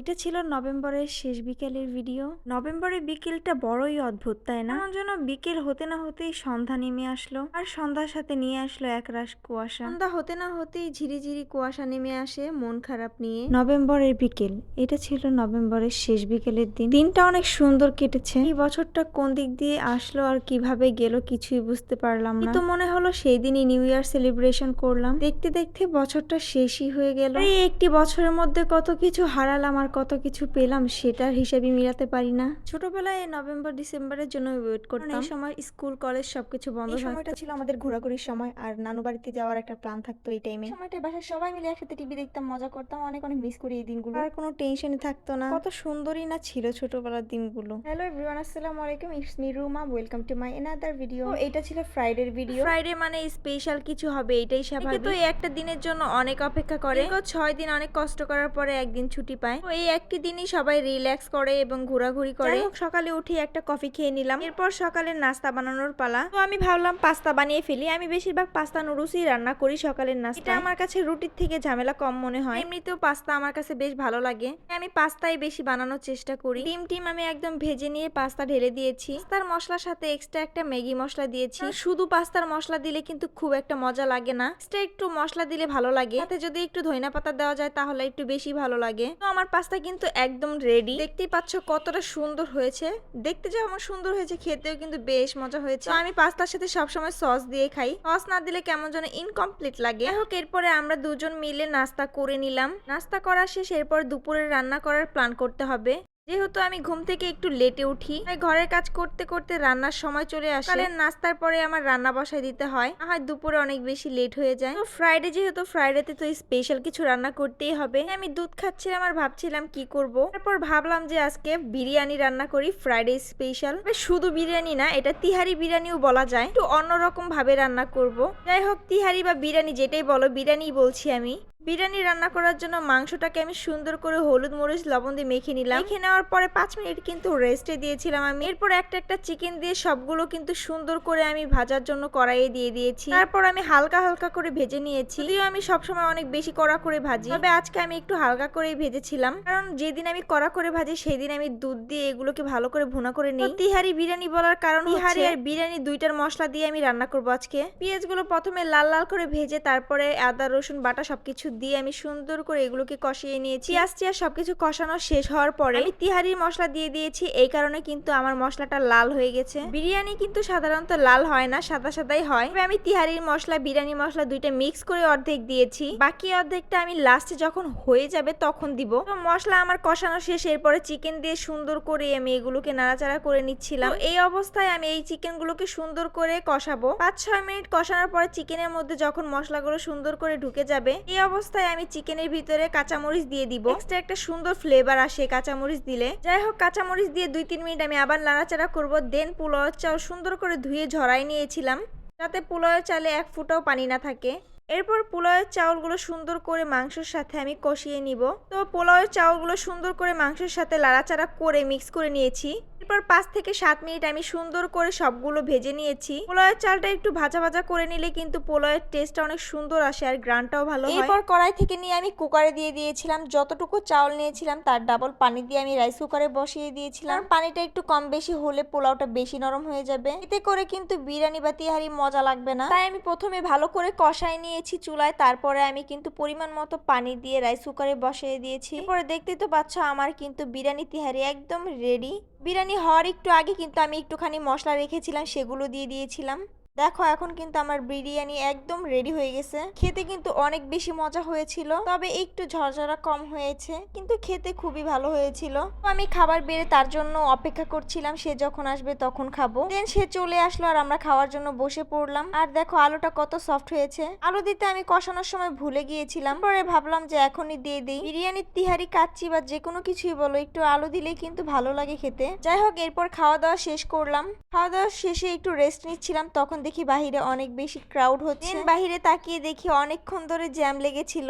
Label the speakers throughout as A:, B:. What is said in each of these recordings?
A: এটা ছিল নভেম্বরের শেষ বিকেলের ভিডিও। নভেম্বরের বিকেলটা বড়ই অদ্ভুত, তাই না? আমার জন্য বিকেল হতে না হতেই সন্ধ্যা নেমে আসলো, আর সন্ধ্যার সাথে নিয়ে আসলো এক একরাশ কুয়াশা। সন্ধ্যা হতে না হতেই ঝিরিঝিরি কুয়াশা নেমে আসে মন খারাপ নিয়ে। নভেম্বরের বিকেল, এটা ছিল নভেম্বরের শেষ বিকেলের দিন। দিনটা অনেক সুন্দর কেটেছে। এই বছরটা কোন দিক দিয়ে আসলো আর কীভাবে গেল কিছুই বুঝতে পারলাম না। তো মনে হলো সেই দিনই নিউ ইয়ার সেলিব্রেশন করলাম। দেখতে দেখতে বছরটা শেষই হয়ে গেল। এই একটি বছরের মধ্যে কত কিছু হারালাম আর কত কিছু পেলাম সেটার হিসাবই মিলাতে পারি না। ছোটবেলায় নভেম্বর ডিসেম্বরের জন্য ওয়েট করতাম। এই সময় স্কুল কলেজ সবকিছু বন্ধ
B: সময়টা ছিল আমাদের ঘোরাঘুরির সময় আর নানু বাড়িতে যাওয়ার একটা প্ল্যান থাকতো এই টাইমে সময়টা বাসার সবাই মিলে একসাথে টিভি দেখতাম মজা করতাম অনেক অনেক মিস করি এই দিনগুলো।
A: আর কোনো টেনশনই থাকতো না। কত সুন্দরই না ছিল ছোটবেলার দিনগুলো।
B: হ্যালো এভরিওয়ান আসসালামু আলাইকুম it's me Ruma welcome to my another video এটা ছিল ফ্রাইডের ভিডিও
A: ফ্রাইডে মানে স্পেশাল কিছু হবে এটাই স্বাভাবিক। তো একটা দিনের জন্য অনেক অপেক্ষা করে। ছয় দিন অনেক কষ্ট করার পরে একদিন ছুটি পায়। তো এই একটি দিনই সবাই রিল্যাক্স করে এবং ঘোরাঘুরি করে। সকালে উঠে একটা কফি খেয়ে নিলাম। এরপর সকালে নাস্তা বানানোর পালা। তো আমি ভাবলাম পাস্তা বানিয়ে ফেলি। আমি বেশিরভাগ পাস্তা নুডলসই রান্না করি সকালের নাস্তা এটা আমার কাছে রুটির থেকে ঝামেলা কম মনে হয়। এমনিতেও পাস্তা আমার কাছে বেশ ভালো লাগে। আমি পাস্তাই বেশি বানানোর চেষ্টা করি। ডিম টিম আমি একদম ভেজে নিয়ে পাস্তা ঢেলে দিয়েছি। তার মশলার সাথে এক্সট্রা একটা ম্যাগি মশলা দিয়েছি। শুধু পাস্তার মশলা দিলে কিন্তু খুব একটা মজা লাগে না। এক্সট্রা একটু মশলা দিলে ভালো লাগে। সাথে যদি একটু ধইনা পাতা দেওয়া যায় তাহলে একটু বেশি ভালো লাগে। তো আমার পাস্তা কিন্তু একদম রেডি দেখতেই পাচ্ছ কতটা সুন্দর হয়েছে। দেখতে যেমন সুন্দর হয়েছে, খেতেও কিন্তু বেশ মজা হয়েছে। আমি পাস্তার সাথে সবসময় সস দিয়ে খাই। সস না দিলে কেমন যেন ইনকমপ্লিট লাগে। যাই হোক, এরপরে আমরা দুজন মিলে নাস্তা করে নিলাম। নাস্তা করা শেষ, এরপর দুপুরে রান্না করার প্ল্যান করতে হবে। যেহেতু আমি ঘুম থেকে একটু লেটে উঠি ঘরের কাজ করতে করতে রান্নার সময় চলে আসে। নাস্তার পরে আমার রান্না বসায় দিতে হয় হয় দুপুরে অনেক বেশি লেট হয়ে যায়। ফ্রাইডে যেহেতু ফ্রাইডেতে তো স্পেশাল কিছু রান্না করতেই হবে আমি দুধ খাচ্ছিলাম আর ভাবছিলাম কি করব। তারপর ভাবলাম যে আজকে বিরিয়ানি রান্না করি ফ্রাইডে স্পেশাল শুধু বিরিয়ানি না, এটা তিহারি বিরিয়ানিও বলা যায়। একটু অন্যরকম ভাবে রান্না করব। যাই হোক, তিহারি বা বিরিয়ানি যেটাই বলো বিরিয়ানি বলছি আমি। বিরিয়ানি রান্না করার জন্য মাংসটাকে আমি সুন্দর করে হলুদ মরিচ লবণ দিয়ে মেখে নিলাম। মেখে নেওয়ার পরে পাঁচ মিনিট কিন্তু রেস্টে দিয়েছিলাম আমি। এরপর একটা একটা চিকেন দিয়ে সবগুলো কিন্তু সুন্দর করে আমি ভাজার জন্য কড়াইয়ে দিয়ে দিয়েছি। তারপর আমি হালকা হালকা করে ভেজে নিয়েছি। যদিও আমি সবসময় অনেক বেশি কড়া করে ভাজি। তবে আজকে আমি একটু হালকা করেই ভেজেছিলাম। কারণ যেদিন আমি কড়া করে ভাজি সেদিন আমি দুধ দিয়ে এগুলোকে ভালো করে ভুনা করে নিই। তিহারি বিরিয়ানি বলার কারণ তিহারি আর বিরিয়ানি দুইটার মশলা দিয়ে আমি রান্না করব আজকে। পেঁয়াজগুলো প্রথমে লাল লাল করে ভেজে তারপরে আদা রসুন বাটা সবকিছু দিয়ে আমি সুন্দর করে এগুলোকে কষিয়ে নিয়েছি। পেঁয়াজ টিয়াজ সবকিছু কষানো শেষ হওয়ার পরে আমি তিহারির মশলা দিয়ে দিয়েছি এই কারণে কিন্তু আমার মশলাটা লাল হয়ে গেছে। বিরিয়ানি কিন্তু সাধারণত লাল হয় না সাদা সাদাই হয়। তবে আমি তিহারির মশলা বিরিয়ানি মশলা দুইটা মিক্স করে অর্ধেক দিয়েছি। বাকি অর্ধেকটা আমি লাস্টে যখন হয়ে যাবে তখন দিব। মশলা আমার কষানো শেষ এরপরে চিকেন দিয়ে সুন্দর করে আমি এগুলোকে নাড়াচাড়া করে নিচ্ছিলাম। এই অবস্থায় আমি এই চিকেনগুলোকে সুন্দর করে কষাবো। পাঁচ ছয় মিনিট কষানোর পরে চিকেনের মধ্যে যখন মশলাগুলো সুন্দর করে ঢুকে যাবে এই অবস্থায় আমি চিকেনের ভিতরে কাঁচামরিচ দিয়ে দিব। এক্সট্রা একটা সুন্দর ফ্লেভার আসে কাঁচামরিচ দিলে। যাই হোক, কাঁচামরিচ দিয়ে দুই তিন মিনিট আমি আবার নাড়াচাড়া করব। দেন পোলাওয়ের চাল সুন্দর করে ধুয়ে ঝরাই নিয়েছিলাম। যাতে পোলাওয়ের চালে এক ফুটাও পানি না থাকে। এরপর পোলাওয়ের চাউলগুলো সুন্দর করে মাংসের সাথে আমি কষিয়ে নিব। তো পোলাওয়ের চাউলগুলো সুন্দর করে মাংসের সাথে লাড়াচাড়া করে মিক্স করে নিয়েছি। এরপর পাঁচ থেকে সাত মিনিট আমি সুন্দর করে সবগুলো ভেজে নিয়েছি। পোলাওয়ের চালটা একটু ভাজা ভাজা করে নিলে কিন্তু পোলাওয়ের টেস্টটা অনেক সুন্দর আসে আর গ্রানটাও ভালো এরপর কড়াই থেকে নিয়ে আমি কুকারে দিয়ে দিয়েছিলাম। যতটুকু চাউল নিয়েছিলাম তার ডাবল পানি দিয়ে আমি রাইস কুকারে বসিয়ে দিয়েছিলাম। পানিটা একটু কম বেশি হলে পোলাওটা বেশি নরম হয়ে যাবে। এতে করে কিন্তু বিরিয়ানি বা তিহারি মজা লাগবে না। তাই আমি প্রথমে ভালো করে কষাই নিয়েছি চুলায়। তারপরে আমি কিন্তু পরিমাণ মতো পানি দিয়ে রাইস কুকারে বসিয়ে দিয়েছি। এরপরে দেখতেই তো পাচ্ছ আমার কিন্তু বিরিয়ানি তিহারি একদম রেডি বিরিয়ানি হওয়ার একটু আগে কিন্তু আমি একটুখানি মশলা রেখেছিলাম সেগুলো দিয়ে দিয়েছিলাম। দেখো, এখন কিন্তু আমার বিরিয়ানি একদম রেডি হয়ে গেছে। খেতে কিন্তু অনেক বেশি মজা হয়েছিল, তবে একটু ঝরঝরা কম হয়েছে, কিন্তু খেতে খুবই ভালো হয়েছিল। আমি খাবার বেড়ে তার জন্য অপেক্ষা করছিলাম, সে যখন আসবে তখন খাব। দেন সে চলে আসলো আর আমরা খাওয়ার জন্য বসে পড়লাম। আর দেখো, আলুটা কত সফট হয়েছে। আলু দিতে আমি কষানোর সময় ভুলে গিয়েছিলাম। পরে ভাবলাম যে এখনই দিয়ে দিই। বিরিয়ানির তিহারি, কাচ্চি বা যে কোনো কিছুই বলো, একটু আলু দিলেই কিন্তু ভালো লাগে খেতে। যাই হোক, এরপর খাওয়া দাওয়া শেষ করলাম। খাওয়া দাওয়া শেষে একটু রেস্ট নিচ্ছিলাম, তখন দেখি বাহিরে অনেক বেশি ক্রাউড হচ্ছে। বাহিরে তাকিয়ে দেখি অনেকক্ষণ ধরে জ্যাম লেগেছিল।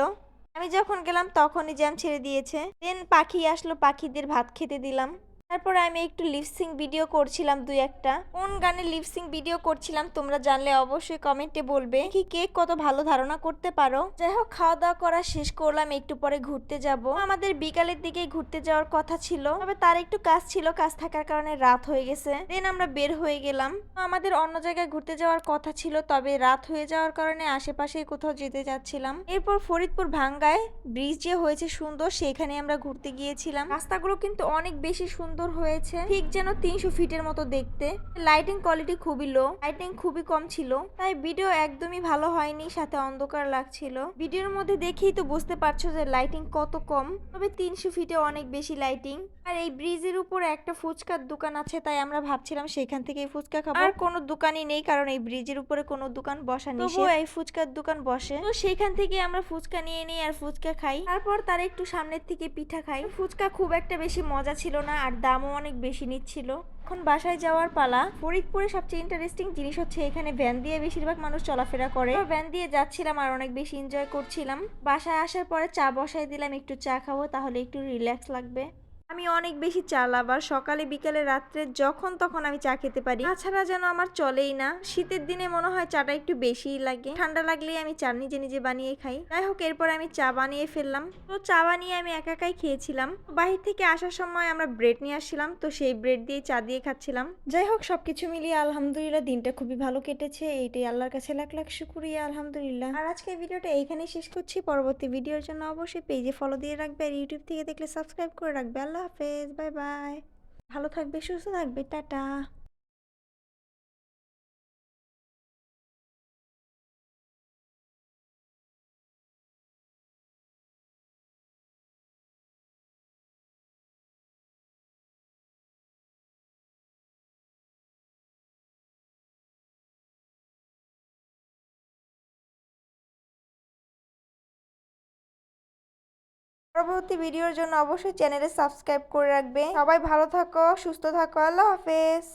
A: আমি যখন গেলাম তখনই জ্যাম ছেড়ে দিয়েছে। দেন পাখি আসলো, পাখিদের ভাত খেতে দিলাম। তারপরে আমি একটু লিপসিং ভিডিও করছিলাম দুই একটা। কোন গানে লিপসিং ভিডিও করছিলাম তোমরা জানলে অবশ্যই কমেন্টে বলবে। কি কে কত ভালো ধারণা করতে পারো। যাই হোক খাওয়া দাওয়া করা শেষ করলাম, একটু পরে ঘুরতে যাব। আমাদের বিকালের দিকে ঘুরতে যাওয়ার কথা ছিল। তবে তার একটু কাজ ছিল, কাজ থাকার কারণে রাত হয়ে গেছে। দেন আমরা বের হয়ে গেলাম। আমাদের অন্য জায়গায় ঘুরতে যাওয়ার কথা ছিল, তবে রাত হয়ে যাওয়ার কারণে আশেপাশে কোথাও যেতে যাচ্ছিলাম এরপর ফরিদপুর ভাঙ্গায় ব্রিজ যে হয়েছে সুন্দর, সেখানে আমরা ঘুরতে গিয়েছিলাম। রাস্তাগুলো কিন্তু অনেক বেশি সুন্দর হয়েছে। ঠিক যেন তিনশো ফিটের মতো দেখতে। লাইটিং কোয়ালিটি খুবই লো লাইটিং খুবই কম ছিল তাই ভিডিও একদমই ভালো হয়নি সাথে অন্ধকার লাগছিল। ভিডিওর মধ্যে দেখেই তো বুঝতে পারছ যে লাইটিং কত কম তবে তিনশো ফিটে অনেক বেশি লাইটিং আর এই ব্রিজের উপর একটা ফুচকার দোকান আছে তাই আমরা ভাবছিলাম সেখান থেকে ফুচকা খাব। আর কোনো দোকানই নেই কারণ এই ব্রিজের উপরে কোনো দোকান বসা নেই তবুও এই ফুচকার দোকান বসে। তো সেখান থেকে আমরা ফুচকা নিয়ে নিই আর ফুচকা খাই। তারপর তার একটু সামনের থেকে পিঠা খাই। ফুচকা খুব একটা বেশি মজা ছিল না আর দামও অনেক বেশি নিচ্ছিল। এখন বাসায় যাওয়ার পালা। ফরিদপুরে সবচেয়ে ইন্টারেস্টিং জিনিস হচ্ছে এখানে ভ্যান দিয়ে বেশিরভাগ মানুষ চলাফেরা করে। ভ্যান দিয়ে যাচ্ছিলাম আর অনেক বেশি এনজয় করছিলাম। বাসায় আসার পরে চা বসাই দিলাম, একটু চা খাব, তাহলে একটু রিল্যাক্স লাগবে। আমি অনেক বেশি চা লাভার সকালে, বিকালে, রাত্রে যখন তখন আমি চা খেতে পারি। তাছাড়া যেন আমার চলেই না। শীতের দিনে মনে হয় চাটা একটু বেশিই লাগে। ঠান্ডা লাগলেই আমি চা নিজে নিজে বানিয়ে খাই। যাই হোক, এরপর আমি চা বানিয়ে ফেললাম। তো চা বানিয়ে আমি একা একাই খেয়েছিলাম। বাহির থেকে আসার সময় আমরা ব্রেড নিয়ে আসছিলাম। তো সেই ব্রেড দিয়ে চা দিয়ে খাচ্ছিলাম। যাই হোক, সবকিছু মিলিয়ে আলহামদুলিল্লাহ দিনটা খুবই ভালো কেটেছে। এইটাই আল্লাহর কাছে লাখ লাখ শুক্রিয়া, আলহামদুলিল্লাহ। আর আজকে ভিডিওটা এইখানেই শেষ করছি। পরবর্তী ভিডিওর জন্য অবশ্যই পেজে ফলো দিয়ে রাখবে। আর ইউটিউব থেকে দেখলে সাবস্ক্রাইব করে রাখবে। আল্লাহ হাফেজ বাই বাই। ভালো থাকবে সুস্থ থাকবে টাটা। পরবর্তী ভিডিওর জন্য অবশ্যই চ্যানেলে সাবস্ক্রাইব করে রাখবে। সবাই ভালো থাকো, সুস্থ থাকো। আল্লাহ হাফেজ।